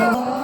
아,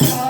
Oh.